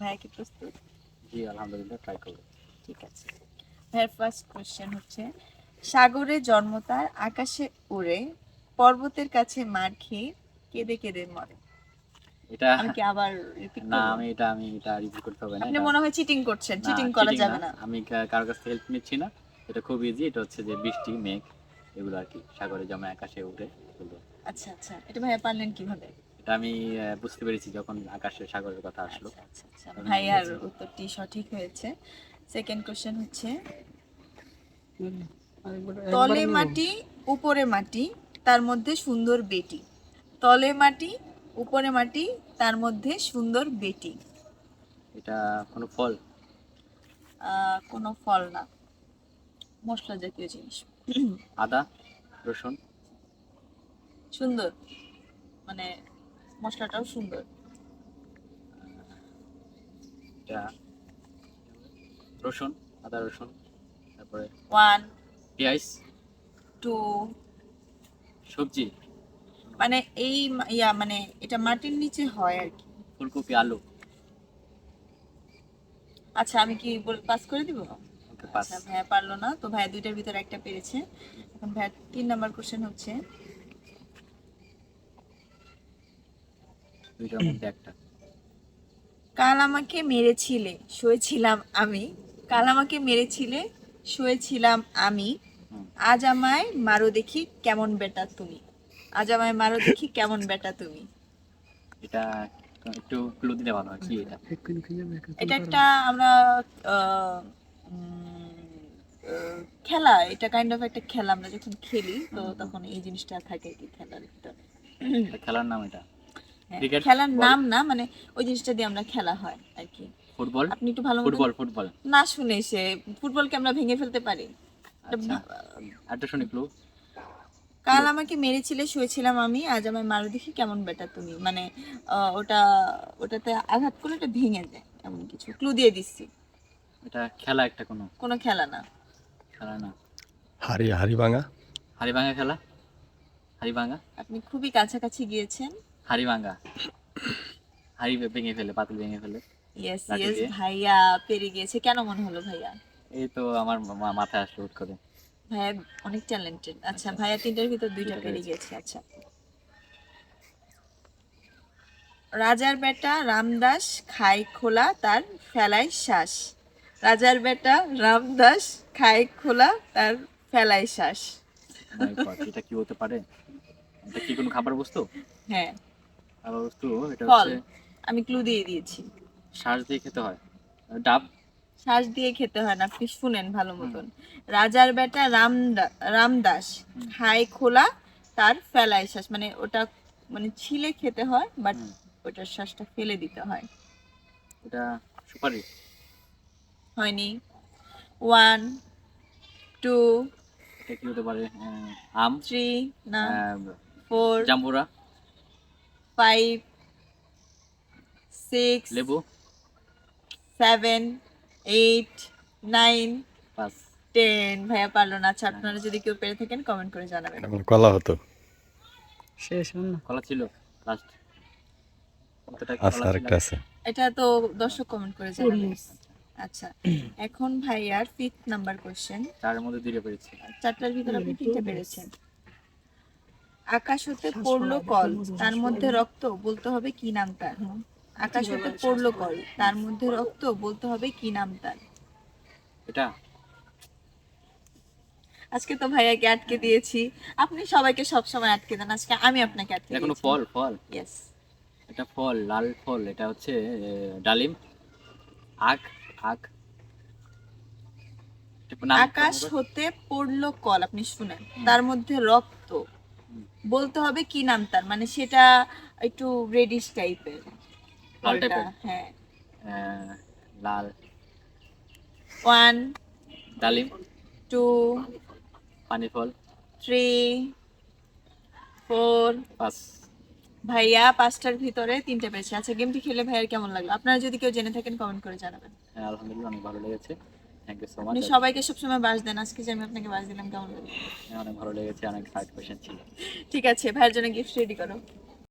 ভাইয়া কি প্রস্তুত? জি আলহামদুলিল্লাহ ট্রাই করব। ঠিক আছে। ভাইয়ের ফার্স্ট কোশ্চেন হচ্ছে সাগরে জন্ম তার আকাশে উড়ে পর্বতের কাছে মার খেয়ে কেঁদে কেঁদে মরে। এটা আমি কি আবার রিপিট না আমি এটা আমি এটা রিভিউ করতে হবে না আপনি মনে হয় চিটিং করছেন চিটিং করা যাবে না। আমি কারোর কাছ থেকে হেল্প নিচ্ছি না। এটা খুব ইজি এটা হচ্ছে যে বৃষ্টি মেঘ এগুলো আর কি সাগরে জমে আকাশে উড়ে। আচ্ছা আচ্ছা। এটা ভাইয়া পারলেন কীভাবে? আমি বুঝতে পেরেছি যখন আকাশের সাগরের কথা আসলো। আচ্ছা আচ্ছা আচ্ছা। ভাইয়ার উত্তরটি সঠিক হয়েছে। সেকেন্ড কোশ্চেন হচ্ছে তলে মাটি উপরে মাটি তার মধ্যে সুন্দর বেটি। তলে মাটি উপরে মাটি তার মধ্যে সুন্দর বেটি। এটা কোনো ফল? কোনো ফল না। মশলা জাতীয় জিনিস। আদা রসুন? সুন্দর। মানে মশলাটাও সুন্দর। রসুন আদা রসুন তারপরে ওয়ান পেঁয়াজ টু সবজি। মানে এই ইয়া মানে এটা মাটির নিচে হয় আর কি। ফুলকপি আলু। আচ্ছা আমি কি পাস করে দিব? আচ্ছা ভাইয়া পারল না তো ভাইয়া দুইটার ভিতরে একটা পেরেছে। এখন ভাইয়া তিন নাম্বার কোশ্চেন হচ্ছে দুইটার মধ্যে একটা। কাল আমাকে মেরেছিলে শুয়েছিলাম আমি। কাল আমাকে মেরেছিলে শুয়েছিলাম আমি। আজ আমায় মারো দেখি কেমন বেটা তুমি। আজ আমায় মারো দেখি কেমন বেটা তুমি। এটা একটু ক্লু দিলে ভালো হয় কি এটা? এটা একটা আমরা খেলা। এটা কাইন্ড অফ একটা খেলা। আমরা যখন খেলি তো তখন এই জিনিসটা থাকে কি খেলার ভিতরে। খেলার নাম এটা? হ্যাঁ, Cricket, খেলার নাম না মানে ওই জিনিসটা দিয়ে আমরা খেলা হয় আর কি। ফুটবল আপনি একটু ভালো ফুটবল ফুটবল না শুনে সে ফুটবলকে আমরা ভেঙে ফেলতে পারি। আচ্ছা। একটা শুনি ক্লু কাল আমাকে মেরেছিলে শুয়েছিলাম আমি আজ আমায় মারো দেখি কেমন বেটা তুমি। মানে আহ, ওটা ওটাতে আঘাত করলে এটা ভেঙে যায় এমন কিছু। ক্লু দিয়ে দিচ্ছি। এটা খেলা একটা কোনো? কোনো খেলা না। খেলা না। হাড়ি হাড়ি ভাঙা হাড়িভাঙা খেলা? হাড়িভাঙা আপনি খুবই কাছাকাছি গিয়েছেন। হাড়িভাঙা হাড়ি ভেঙে ফেলে পাতিল ভেঙে ফেলে। ইয়েস ইয়েস ভাইয়া পেরে গিয়েছে। কেন মনে হলো ভাইয়া? এই তো আমার মাথায় আসলো হুট করে। ভাইয়া অনেক ট্যালেন্টেড আচ্ছা ভাইয়া তিনটার ভিতর দুইটা পেরে। গিয়েছে আচ্ছা। রাজার বেটা রামদাস খায় খোলা তার ফেলায় শ্বাস। রাজার বেটা রামদাস খায় খোলা তার ফেলায় শ্বাস। এটা কি হতে পারে? এটা কি কোনো খাবার বস্তু? হ্যাঁ। খাবার বস্তু এটা ফল। হচ্ছে আমি ক্লু দিয়ে দিয়েছি। শ্বাস দিয়ে খেতে হয়। ডাব? শ্বাস দিয়ে খেতে হয় না আপনি শুনেন ভালো মতন। রাজার বেটা রামদা- রামদাস। খায় খোলা তার ফেলায় শ্বাস। মানে ওটা মানে ছিলে খেতে হয় বাট ওটার শ্বাসটা ফেলে দিতে হয়। এটা সুপারি হয়নি। ওয়ান টু এটা কি হতে পারে? আম? থ্রি না ফোর জাম্বুরা? ফাইভ সিক্স লেবু সেভেন এইট নাইন টেন ভাইয়া পারল না আচ্ছা আপনারা যদি কেউ পেরে থাকেন কমেন্ট করে জানাবেন। কলা হতো। কলা ছিল লাস্ট আচ্ছা আছে এটা তো দর্শক কমেন্ট করে জানাবেন। আচ্ছা এখন ভাইয়ার ফিফথ নাম্বার কোশ্চেন চারের মধ্যে দুইটা পেরেছি। চারটার ভিতরে আপনি তিনটে পেরেছেন। আকাশ হতে পড়ল কল তার মধ্যে রক্ত বলতে হবে কি নাম তার। আকাশ হতে পড়ল কল তার মধ্যে রক্ত বলতে হবে কি নাম তার। এটা? আজকে তো ভাইয়াকে আটকে দিয়েছি। আপনি সবাইকে সব সময় আটকে দেন আজকে আমি আপনাকে আটকে এটা কোনো ফল ফল? ইয়েস এটা ফল লাল ফল এটা হচ্ছে আহ, ডালিম। আখ আখ। এটা নাম? কি আকাশ হতে পড়ল কল আপনি শুনেন। তার মধ্যে রক্ত। বলতে হবে কি নাম তার? মানে সেটা একটু রেডিশ টাইপের? হ্যাঁ। লাল। ওয়ান ডালিম? টু পানি ফল থ্রি ফোর পাঁচ। ভাইয়া পাঁচটার ভিতরে তিনটে পেয়েছে। আচ্ছা গেমটি খেলে ভাইয়ার কেমন লাগল? আপনারা যদি কেউ জেনে থাকেন কমেন্ট করে জানাবেন। হ্যাঁ, আলহামদুলিল্লাহ অনেক ভালো লেগেছে। আপনি সবাইকে সবসময় বাস দেন আজকে যে আমি আপনাকে বাস দিলাম কেমন লাগে? অনেক ভালো লেগেছে অনেক হার্ড কোয়েশ্চেন ছিল। ঠিক আছে ভাইয়ের জন্য গিফট রেডি করো।